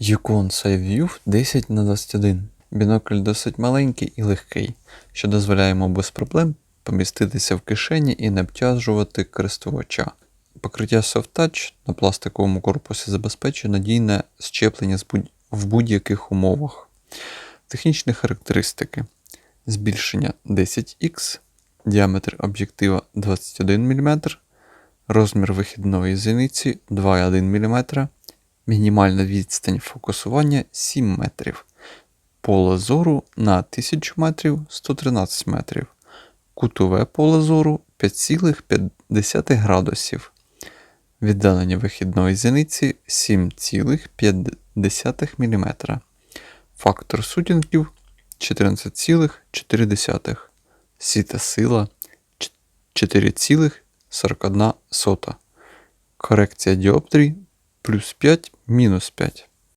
Yukon SideView 10 на 21 Бінокль досить маленький і легкий, що дозволяє йому без проблем поміститися в кишені і не обтяжувати користувача. Покриття Soft Touch на пластиковому корпусі забезпечує надійне щеплення в будь-яких умовах. Технічні характеристики: збільшення 10х, діаметр об'єктива 21 мм, розмір вихідної зіниці 2,1 мм, мінімальна відстань фокусування 7 метрів, поле зору на 1000 метрів 113 метрів, кутове поле зору 5,5 градусів, віддалення вихідної зіниці 7,5 мм, фактор сутінків 14,4, сіта сила 4,41, корекція діоптрій плюс 5, мінус 5.